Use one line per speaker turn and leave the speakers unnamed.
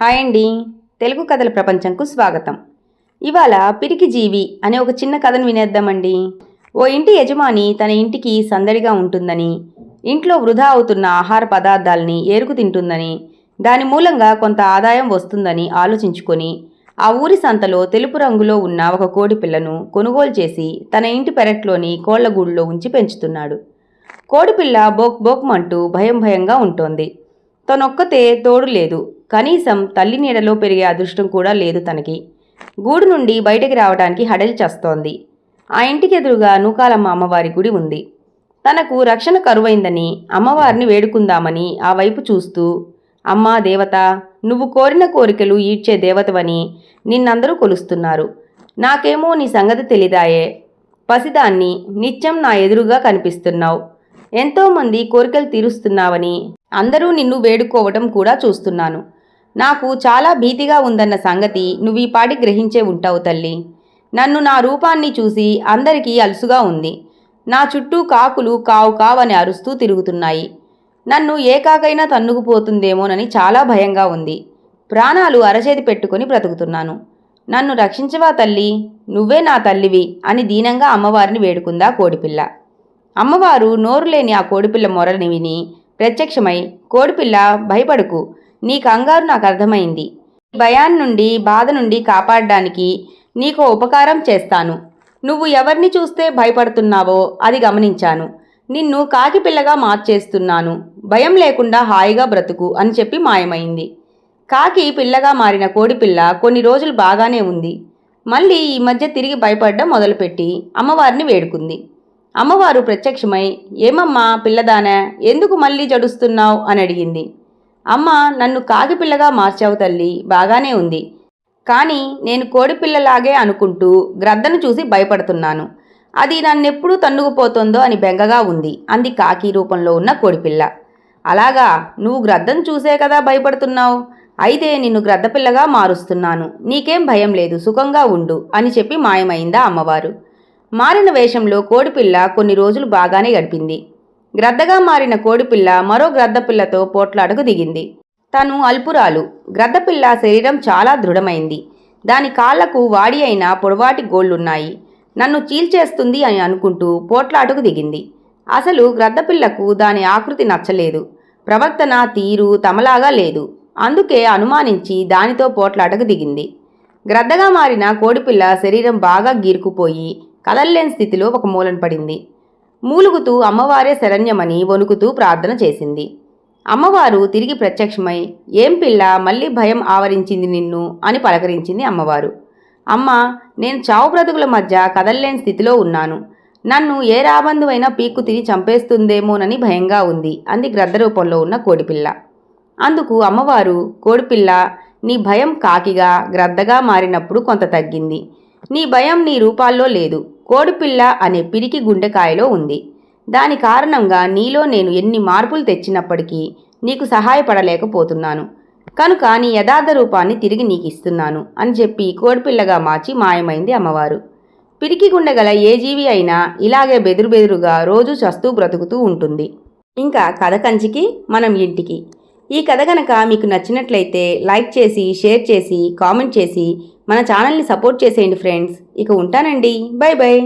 Hi అండి. తెలుగు కథల ప్రపంచంకు స్వాగతం. ఇవాళ పిరికి జీవి అనే ఒక చిన్న కథను వినేద్దామండి. ఓ ఇంటి యజమాని తన ఇంటికి సందడిగా ఉంటుందని ఇంట్లో వృధా అవుతున్న ఆహార పదార్థాలని ఏరుకు తింటుందని దాని మూలంగా కొంత ఆదాయం వస్తుందని ఆలోచించుకొని ఆ ఊరి సంతలో తెలుపు రంగులో ఉన్న ఒక కోడి పిల్లను కొనుగోలు చేసి తన ఇంటి పెరట్లోని కోళ్ళ ఉంచి పెంచుతున్నాడు. కోడిపిల్ల బోక్ బోక్మంటూ భయం భయంగా ఉంటోంది. తనొక్కతే తోడు లేదు. కనీసం తల్లి నీడలో పెరిగే అదృష్టం కూడా లేదు తనకి. గూడు నుండి బయటకి రావడానికి హడలి చస్తోంది. ఆ ఇంటికి ఎదురుగా నూకాలమ్మ అమ్మవారి గుడి ఉంది. తనకు రక్షణ కరువైందని అమ్మవారిని వేడుకుందామని ఆ వైపు చూస్తూ అమ్మా దేవత నువ్వు కోరిన కోరికలు ఈడ్చే దేవతవని నిన్నందరూ కొలుస్తున్నారు. నాకేమో నీ సంగతి తెలిదాయే పసిదాన్ని నిత్యం నా ఎదురుగా కనిపిస్తున్నావు. ఎంతోమంది కోరికలు తీరుస్తున్నావని అందరూ నిన్ను వేడుకోవటం కూడా చూస్తున్నాను. నాకు చాలా భీతిగా ఉందన్న సంగతి నువ్వు ఈ పాటి గ్రహించే ఉంటావు తల్లి. నన్ను నా రూపాన్ని చూసి అందరికీ అలుసుగా ఉంది. నా చుట్టూ కాకులు కావు కావని అరుస్తూ తిరుగుతున్నాయి. నన్ను ఏ కాకైనా తన్నుకుపోతుందేమోనని చాలా భయంగా ఉంది. ప్రాణాలు అరచేతి పెట్టుకొని బ్రతుకుతున్నాను. నన్ను రక్షించవా తల్లి? నువ్వే నా తల్లివి అని దీనంగా అమ్మవారిని వేడుకుందా కోడిపిల్ల. అమ్మవారు నోరు లేని ఆ కోడిపిల్ల మొరని విని ప్రత్యక్షమై కోడిపిల్ల భయపడుకు. నీ కంగారు నాకు అర్థమైంది. భయాన్ని నుండి బాధ నుండి కాపాడడానికి నీకు ఉపకారం చేస్తాను. నువ్వు ఎవరిని చూస్తే భయపడుతున్నావో అది గమనించాను. నిన్ను కాకి పిల్లగా మార్చేస్తున్నాను. భయం లేకుండా హాయిగా బ్రతుకు అని చెప్పి మాయమైంది. కాకి పిల్లగా మారిన కోడిపిల్ల కొన్ని రోజులు బాగానే ఉంది. మళ్ళీ ఈ మధ్య తిరిగి భయపడడం మొదలుపెట్టి అమ్మవారిని వేడుకుంది. అమ్మవారు ప్రత్యక్షమై ఏమమ్మా పిల్లదానా ఎందుకు మళ్ళీ జడుస్తున్నావు? అని అడిగింది. అమ్మ నన్ను కాకిపిల్లగా మార్చావు తల్లి బాగానే ఉంది. కానీ నేను కోడిపిల్లలాగే అనుకుంటూ గ్రద్దను చూసి భయపడుతున్నాను. అది నన్నెప్పుడు తన్నుకుపోతుందో అని బెంగగా ఉంది అంది కాకి రూపంలో ఉన్న కోడిపిల్ల అలాగా నువ్వు గ్రద్దను చూసే కదా భయపడుతున్నావు? అయితే నిన్ను గ్రద్దపిల్లగా మారుస్తున్నాను. నీకేం భయం లేదు సుఖంగా ఉండు అని చెప్పి మాయమైందా అమ్మవారు. మారిన వేషంలో కోడిపిల్ల కొన్ని రోజులు బాగానే గడిపింది. గ్రద్దగా మారిన కోడిపిల్ల మరో గ్రద్దపిల్లతో పోట్లాడకు దిగింది. తను అల్పురాలు. గ్రద్దపిల్ల శరీరం చాలా దృఢమైంది. దాని కాళ్ళకు వాడి అయిన పొడవాటి గోళ్ళున్నాయి నన్ను చీల్చేస్తుంది అని అనుకుంటూ పోట్లాటకు దిగింది. అసలు గ్రద్దపిల్లకు దాని ఆకృతి నచ్చలేదు. ప్రవర్తన తీరు తమలాగా లేదు. అందుకే అనుమానించి దానితో పోట్లాటకు దిగింది. గ్రద్దగా మారిన కోడిపిల్ల శరీరం బాగా గీరుకుపోయి కదల్లేని స్థితిలో ఒక మూలన పడింది. మూలుగుతూ అమ్మవారే శరణ్యమని వణుకుతూ ప్రార్థన చేసింది. అమ్మవారు తిరిగి ప్రత్యక్షమై ఏం పిల్ల మళ్ళీ భయం ఆవరించింది నిన్ను అని పలకరించింది అమ్మవారు. అమ్మ నేను చావు బ్రతుకుల మధ్య కదల్లేని స్థితిలో ఉన్నాను. నన్ను ఏ రాబందువైనా పీక్కు తిని చంపేస్తుందేమోనని భయంగా ఉంది అంది గ్రద్ద రూపంలో ఉన్న కోడిపిల్ల. అందుకు అమ్మవారు కోడిపిల్ల నీ భయం కాకిగా గ్రద్దగా మారినప్పుడు కొంత తగ్గింది. నీ భయం నీ రూపాల్లో లేదు. కోడిపిల్ల అనే పిరికి గుండెకాయలో ఉంది. దాని కారణంగా నీలో నేను ఎన్ని మార్పులు తెచ్చినప్పటికీ నీకు సహాయపడలేకపోతున్నాను. కనుక నీ యథార్థ రూపాన్ని తిరిగి నీకు ఇస్తున్నాను అని చెప్పి కోడిపిల్లగా మార్చి మాయమైంది అమ్మవారు. పిరికి గుండెగల ఏ జీవి అయినా ఇలాగే బెదురు బెదురుగా రోజు చస్తూ బ్రతుకుతూ ఉంటుంది. ఇంకా కథ కంచికి మనం ఇంటికి. ఈ కథ కనుక మీకు నచ్చినట్లయితే లైక్ చేసి షేర్ చేసి కామెంట్ చేసి మన ఛానల్ని సపోర్ట్ చేసేయండి ఫ్రెండ్స్ ఇక ఉంటానండి. Bye bye